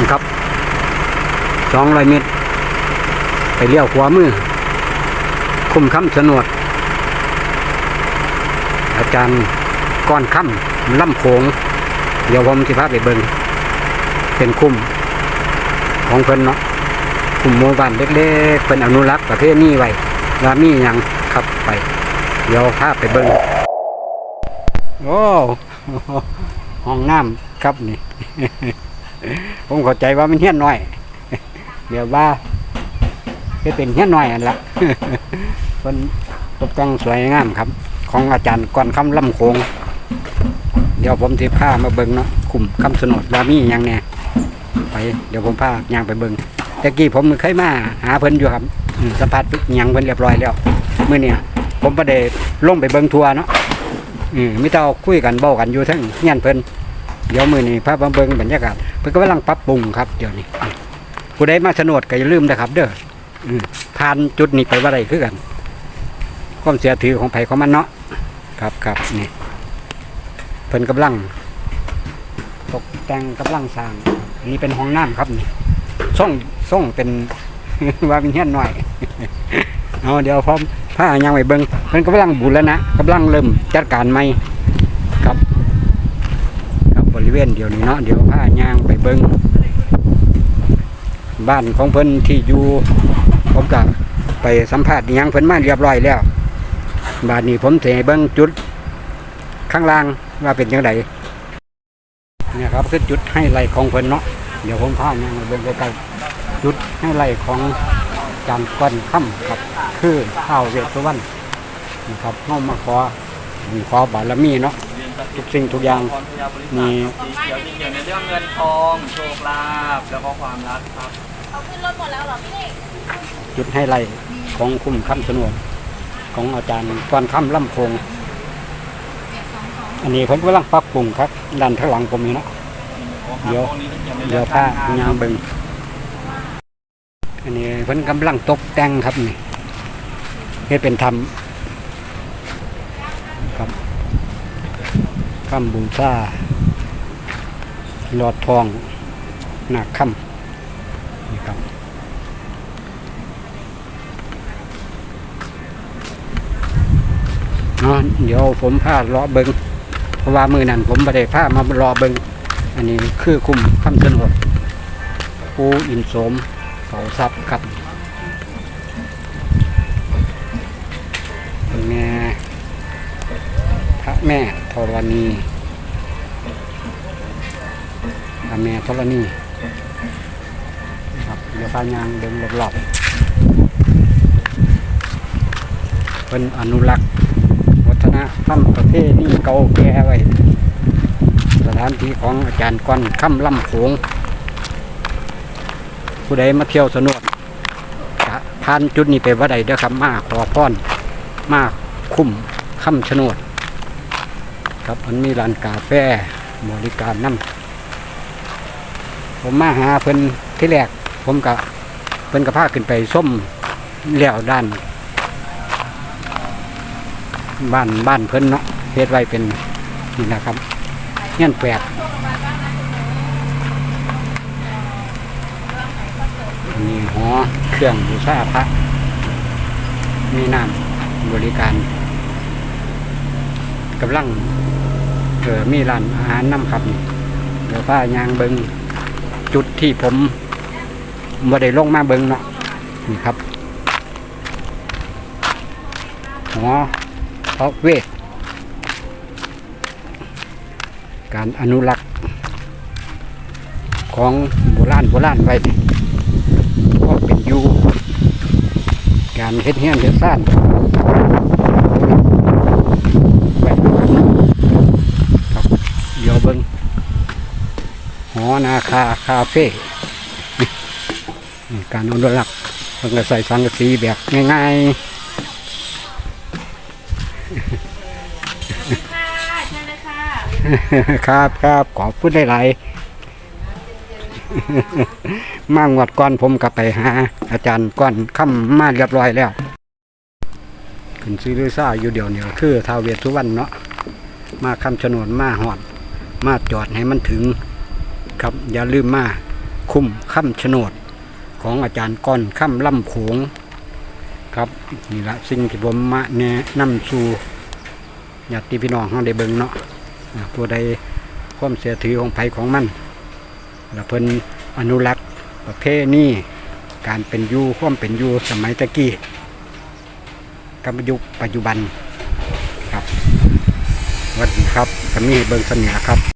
นี่ครับสองร้อยเมตร ไปเลี้ยวขวามือ คุมคำสนวด อาจารย์ก้อนคำล่ำโขงเดี๋ยวผมสิพาไปเบิงเป็นคุ้มของเพิ่นเนาะคุ้มหมู่บ้านเล็กๆเป็นอนุรักษ์ประเภทนี้ไว้ว่ามีหยังครับไป เดี๋ยวพาไปเบิงโอ้ห้องน้ำครับนี่ ผมเข้าใจว่ามันเฮี้ยนหน้อย เดี๋ยวว่าจะเป็นเฮี้ยนหน้อยอันละเป็นตกแต่งสวยงามครับ ของอาจารย์ก่อนคำล่ำโคง เดี๋ยวผมสิพามาเบิงเนาะคุมคำสนดว่ามีหยังแน่ไป เดี๋ยวผมพายางไปเบิงต่กี้ผมเคยมาหาเพิ่นอยู่ครับสัมผัสยังเพิ่นเรียบร้อยแล้วเมื้อเนี้ยผมประเดลงไปเบิงทัวร์เนาะอืมมิเตาคุยกันเบ้ากันอยู่ทั้งเงี้ยนเพิ่น เดี๋ยวมือนี้พามาเบิงบรรยากาศเพิ่นกำลังปรับปรุงครับเดี๋ยวนี้ผู้ใดมาสนดก็อย่าลืมนะครับเด้อผ่านจุดนี้ไปว่าไรคือกันความเสียถือของไผ่ของมันเนาะครับครับนี่เพิ่นกำลัง ตกแต่งกำลังสร้างนนี้เป็นห้องน้ำครับนี่ส่งส่งเป็นว่าเป็นเฮียนหน่อยเอาเดี๋ยวพร้อมผ้าย่างไปเบิงเพิ่นกำลังบูรณะกำลังเริ่มจัดการใหม่ ริเวณเดี๋ยวนี้เนาะเดี๋ยวผ้ายางไปเบิงบ้านของเพิ่นที่อยู่ผมก็ไปสัมภาษณ์อิหยังเพิ่นมาเรียบร้อยแล้วบ้านนี้ผมจะให้เบิงจุดข้างล่างว่าเป็นยังไงเนี่ยครับคือจุดให้ไลท์ของเพิ่นเนาะเดี๋ยวผมพาเนี่ยมาเบิ่งใกล้ๆจุดให้ไลท์ของจานก้อนค่ำครับ คือข้าวเวทสุวรรณนี่ครับเข้ามาขอขอบารมีเนาะ ทุกสิ่งทุกอย่างมีสีเขียวสีเขียวในเรื่องเงินทองโชคลาภแล้วก็ความรักครับเขาขึ้นรถหมดแล้วเหรอพี่จุดให้ไลท์ของคุ้มคำสนวนของอาจารย์ก้อนค่ำล่ำโคงอันนี้เพิ่นกำลังปรับปรุงครับด้านข้างหลังผมนี่เนาะเดี๋ยวเดี๋ยวผ้ายางเบิงอันนี้เพิ่นกำลังตกแต่งครับนี่เฮ็ดเป็นทำครับ คำบูชาหลอดทองหนักคำนี่ครับเนาะเดี๋ยวผมพาเลาะเบิงเพราะว่ามือนั้นผมไม่ได้พามารอเบิงอันนี้คือคุมคำสนดปูอินโสมเขาทรัพย์ครับเป็นแม่ แม่ธรณีพระแม่ธรณีครับเดี๋ยวพายางเดินรอบๆเป็นอนุรักษ์วัฒนธรรมประเทศนี้เก่าแก่ไว้สถานที่ของอาจารย์ก้อนค่ำล่ำโขงผู้ใดมาเที่ยวสนุกจะผ่านจุดนี้ไปว่าใดเด้อครับ มาขอพรมาคุ้มค่ำชะโนด ครับมันมีร้านกาแฟบริการน้ำผมมาหาเพิ่นที่แรกผมกับเพิ่นกับพาขึ้นไปส้มแล้วด้าน บ้านบ้านเพิ่นเนาะเฮ็ดไว้เป็นนี่นะครับเงี้ยแปลกอันนี้หอเครื่องบูชาพระมีน้ำบริการ กำลังเกิดมีร้านอาหารน้ำครับเดี๋ยวป้ายางเบิงจุดที่ผมบ่ได้ลงมาเบิงเนาะนี่ครับหอพระเวท การอนุรักษ์ ของโบราณโบราณไว้ก็เป็นอยู่การเฮ็ดเฮียนเฮ็ดซ่านไว้ครับเดี๋ยวเบิ่งหอนาคาคาเฟ่นี่การอนุรักษ์เพิ่นก็ใส่สังกะสีแบบง่ายค่ะเชิญเลยค่ะๆครับครับขอพูดได้หลายมางวดก่อนผมกลับไปหาอาจารย์ก่อนค่ำมาเรียบร้อยแล้วขึ้นซีรีซ่าอยู่เดียวเนี่ยคือท้าวเวสสุวรรณเนาะมาคำชะโนนมาหอด มาจอดให้มันถึงครับอย่าลืมมาคุ้มค่ำชะโนดของอาจารย์ก้อนค่ำล่ำโขงครับนี่ละสิ่งที่ผมมาแนะนำสู่ญาติพี่น้องเขาได้เบิ่งเนาะอ่าผู้ใดความเสียถือของไผของมันแล้วเพิ่นอนุรักษ์ประเพณีการเป็นยู่ความเป็นยู่สมัยตะกี้กับยุคปัจจุบันครับสวัสดีครับก็มีเบิ่งสนิทครับ